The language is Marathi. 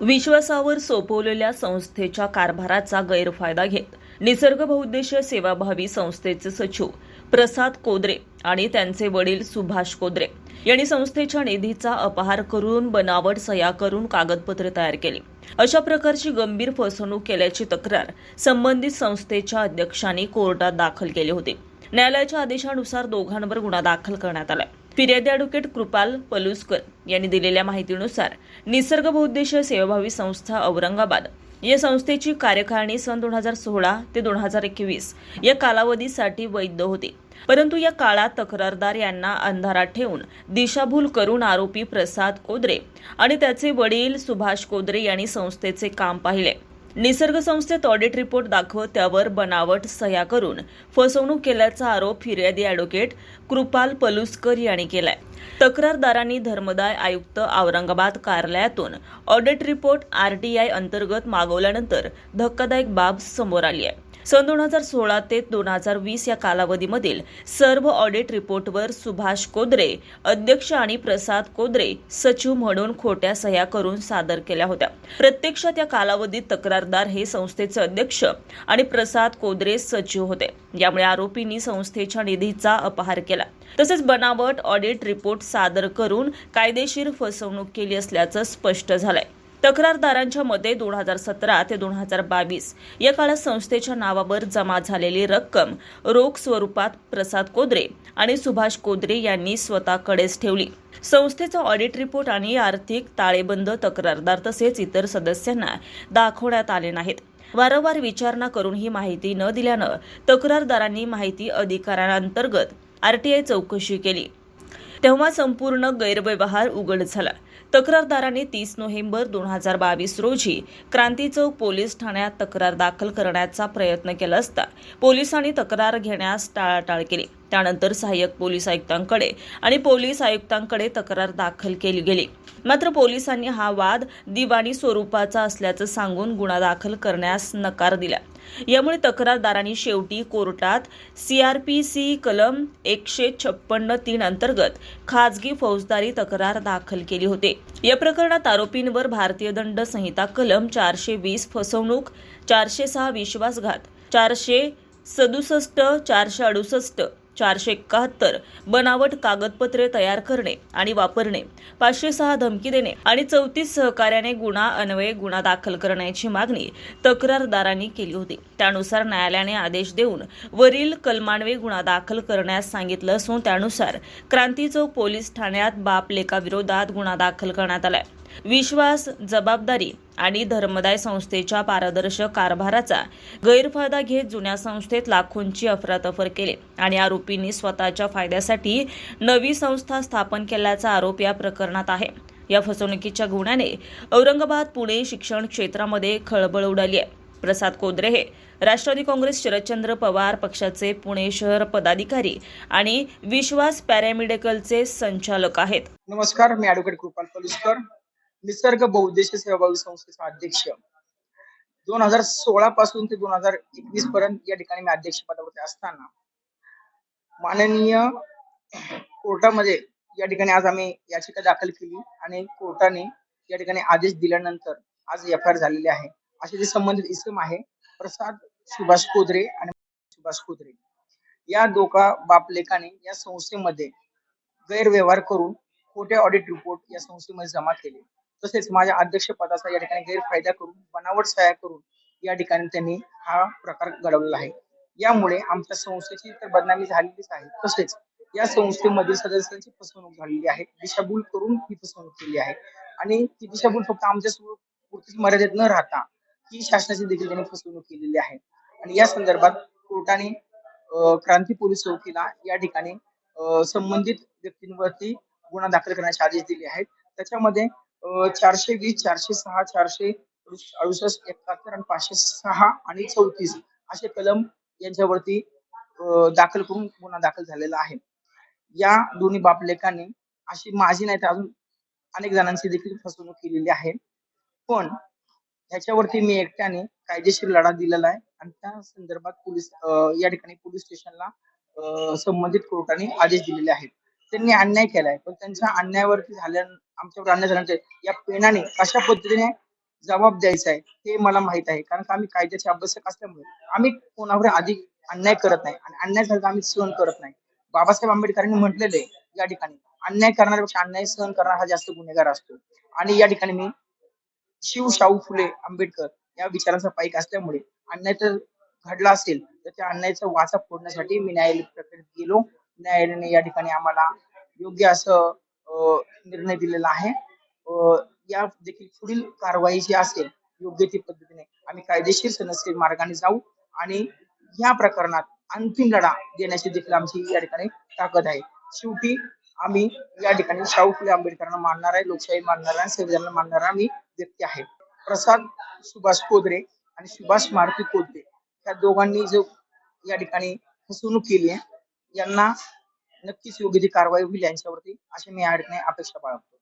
विश्वासावर सोपवलेल्या संस्थेच्या कारभाराचा गैरफायदा घेत निसर्ग बहुद्देशीय सेवाभावी संस्थेचे सचिव प्रसाद कोद्रे आणि त्यांचे वडील सुभाष कोद्रे यांनी संस्थेच्या निधीचा अपहार करून बनावट सह्या करून कागदपत्रे तयार केली. अशा प्रकारची गंभीर फसवणूक केल्याची तक्रार संबंधित संस्थेच्या अध्यक्षांनी कोर्टात दाखल केली होती. न्यायालयाच्या आदेशानुसार दोघांवर गुन्हा दाखल करण्यात आलाय. फिर्यादी ॲडव्होकेट कृपाल पलुस्कर यांनी दिलेल्या माहितीनुसार निसर्ग बहुद्देशीय सेवाभावी संस्था औरंगाबाद या संस्थेची कार्यकारिणी सन दोन हजार सोळा ते दोन हजार एकवीस या कालावधीसाठी वैध होती. परंतु या काळात तक्रारदार यांना अंधारात ठेवून दिशाभूल करून आरोपी प्रसाद कोदरे आणि त्याचे वडील सुभाष कोदरे यांनी संस्थेचे काम पाहिले. निसर्ग संस्थेत ऑडिट रिपोर्ट दाखवत त्यावर बनावट सह्या करून फसवणूक केल्याचा आरोप फिर्यादी अॅडव्होकेट कृपाल पलुस्कर यांनी केलाय. तक्रारदारांनी धर्मदाय आयुक्त औरंगाबाद कार्यालयातून ऑडिट रिपोर्ट आरटीआय अंतर्गत मागवल्यानंतर धक्कादायक बाब समोर आली आहे. सन दोन हजार सोळा ते दोन हजार वीस या कालावधीमधील सर्व ऑडिट रिपोर्टवर सुभाष कोद्रे अध्यक्ष आणि प्रसाद कोद्रे सचिव म्हणून खोट्या सह्या करून सादर केल्या होत्या. प्रत्यक्षात या कालावधीत तक्रारदार हे संस्थेचे अध्यक्ष आणि प्रसाद कोद्रे सचिव होते. यामुळे आरोपींनी संस्थेच्या निधीचा अपहार केला. तसेच बनावट ऑडिट रिपोर्ट सादर करून कायदेशीर फसवणूक केली असल्याचं स्पष्ट झालंय. तक्रारदारांच्या मते दोन हजार सतरा ते दोन हजार बावीस या काळात संस्थेच्या नावावर जमा झालेली रक्कम रोख स्वरूपात प्रसाद कोद्रे आणि सुभाष कोद्रे यांनी स्वतःकडेच ठेवली. संस्थेचा ऑडिट रिपोर्ट आणि आर्थिक ताळेबंद तक्रारदार तसेच इतर सदस्यांना दाखवण्यात आले नाहीत. वारंवार विचारणा करून ही माहिती न दिल्यानं तक्रारदारांनी माहिती अधिकारांतर्गत आरटीआय चौकशी केली. तेव्हा संपूर्ण गैरव्यवहार उघड झाला. तक्रारदारांनी तीस नोव्हेंबर दोन हजार बावीस रोजी क्रांती चौक पोलीस ठाण्यात तक्रार दाखल करण्याचा प्रयत्न केला असता पोलिसांनी तक्रार घेण्यास टाळाटाळ केली. त्यानंतर सहाय्यक पोलीस आयुक्तांकडे आणि पोलीस आयुक्तांकडे तक्रार दाखल केली गेली. मात्र पोलिसांनी हा वाद दिवाणी स्वरूपाचा असल्याचं सांगून गुन्हा दाखल करण्यास नकार दिला. यामुळे तक्रारदारांनी शेवटी कोर्टात सीआरपीसी कलम एकशे छप्पन्न तीन अंतर्गत खाजगी फौजदारी तक्रार दाखल केली होती. या प्रकरणात आरोपींवर भारतीय दंड संहिता कलम चारशे वीस फसवणूक चारशे सहा विश्वासघात चारशे सदुसष्ट चारशे अडुसष्ट चारशे एकाहत्तर बनावट कागदपत्रे तयार करणे आणि वापरणे पाचशे सहा धमकी देणे आणि चौतीस सहकार्याने गुन्हा अन्वये गुन्हा दाखल करण्याची मागणी तक्रारदारांनी केली होती. त्यानुसार न्यायालयाने आदेश देऊन वरील कलमान्वये गुन्हा दाखल करण्यास सांगितलं असून त्यानुसार क्रांती चौक पोलीस ठाण्यात बाप लेकाविरोधात गुन्हा दाखल करण्यात आलाय. विश्वास जबाबदारी आणि धर्मदाय संस्थेच्या पारदर्शक कारभाराचा गैरफायदा घेत जुन्या संस्थेत लाखोंची अफरातफर केली आणि आरोपींनी स्वतःच्या फायद्यासाठी नवी संस्था स्थापन केल्याचा आरोप या प्रकरणात आहे. या फसवणुकीच्या गुन्ह्याने औरंगाबाद पुणे शिक्षण क्षेत्रामध्ये खळबळ उडाली आहे. प्रसाद कोद्रे हे राष्ट्रवादी काँग्रेस शरदचंद्र पवार पक्षाचे पुणे शहर पदाधिकारी आणि विश्वास पॅरामेडिकलचे संचालक आहेत. नमस्कार मी ऍडव्होकेट कृपाल पलुसकर. निसर्ग बहुउद्देशीय सहभागी संस्थेचा अध्यक्ष. दोन हजार सोळा पासून ते दोन हजार एकवीस पर्यंत या ठिकाणी मी अध्यक्ष पदावरती असताना माननीय कोर्टामध्ये या ठिकाणी आज आम्ही याचिका दाखल केली आणि कोर्टाने या ठिकाणी आदेश दिल्यानंतर आज एफ आय आर झालेले आहे. असे जे संबंधित इसम आहे प्रसाद सुभाष कोदरे आणि सुभाष कोदरे या दोघा बापलेखाने या संस्थेमध्ये गैरव्यवहार करून खोटे ऑडिट रिपोर्ट या संस्थेमध्ये जमा केले. तसेच माझ्या अध्यक्ष पदाचा या ठिकाणी गैरफायदा करून बनावट सहाय्य करून या ठिकाणी त्यांनी हा प्रकार घडवलेला आहे. यामुळे आमच्या संस्थेची तर बदनामी झालेलीच आहे. तसेच या संस्थेमधील सदस्यांची फसवणूक झालेली आहे. दिशाभूल करून ही फसवणूक केली आहे. आणि ती दिशाभूल फक्त आमच्या पुरतीच मर्यादित न राहता ही शासनाची देखील त्यांनी फसवणूक केलेली आहे. आणि या संदर्भात कोर्टाने क्रांती पोलीस चौकीला या ठिकाणी अं, संबंधित व्यक्तींवरती गुन्हा दाखल करण्याचे आदेश दिले आहेत. त्याच्यामध्ये चारशे वीस चारशे सहा चारशे अडुसष्ट एकाहत्तर आणि पाचशे सहा आणि चौतीस असे कलम यांच्यावरती अं, दाखल करून गुन्हा दाखल झालेला आहे. या दोन्ही बापलेखाने अशी माझी नाही तर अजून अनेक जणांची देखील फसवणूक केलेली आहे. पण ह्याच्यावरती मी एकट्याने कायदेशीर लढा दिलेला आहे आणि त्या संदर्भात पोलीस या ठिकाणी पोलीस स्टेशनला अं, संबंधित कोर्टाने आदेश दिलेले आहेत. त्यांनी अन्याय केलाय. पण त्यांच्या अन्यायावरती झाल्या आमच्यावर अन्याय झाल्यानंतर या पेनाने कशा पद्धतीने जबाब द्यायचा आहे हे मला माहीत आहे. कारण का आम्ही कायद्याचे अभ्यासक असल्यामुळे आम्ही कोणावर अधिक अन्याय करत नाही आणि अन्याय झाला आम्ही सहन करत नाही. बाबासाहेब आंबेडकरांनी म्हटलेले या ठिकाणी अन्याय करण्यापेक्षा अन्याय सहन करणारा हा जास्त गुन्हेगार असतो. आणि या ठिकाणी मी शिव शाहू फुले आंबेडकर या विचारांचा पाईक असल्यामुळे अन्याय तर घडला असेल तर त्या अन्यायाचा वाचा फोडण्यासाठी मी न्यायालय प्रक्रियेत गेलो. न्यायालयाने या ठिकाणी आम्हाला योग्य असं अं, निर्णय दिलेला आहे. अं, या देखील पुढील कारवाई जी असेल योग्य ती पद्धतीने आम्ही कायदेशीर सनस्थित मार्गाने जाऊ आणि या प्रकरणात अंतिम लढा देण्याची देखील आमची या ठिकाणी ताकद आहे. शेवटी आम्ही या ठिकाणी शाहू फुले आंबेडकरांना मानणार आहे लोकशाही मानणार आहे संविधानाला मानणारा आम्ही व्यक्ती आहे. प्रसाद सुभाष कोदरे आणि सुभाष मारुती कोदरे या दोघांनी जो या ठिकाणी फसवणूक केली आहे यांना नक्कीच योग्य ती कारवाई होईल यांच्यावरती अशी मी या ठिकाणी अपेक्षा बाळगतो.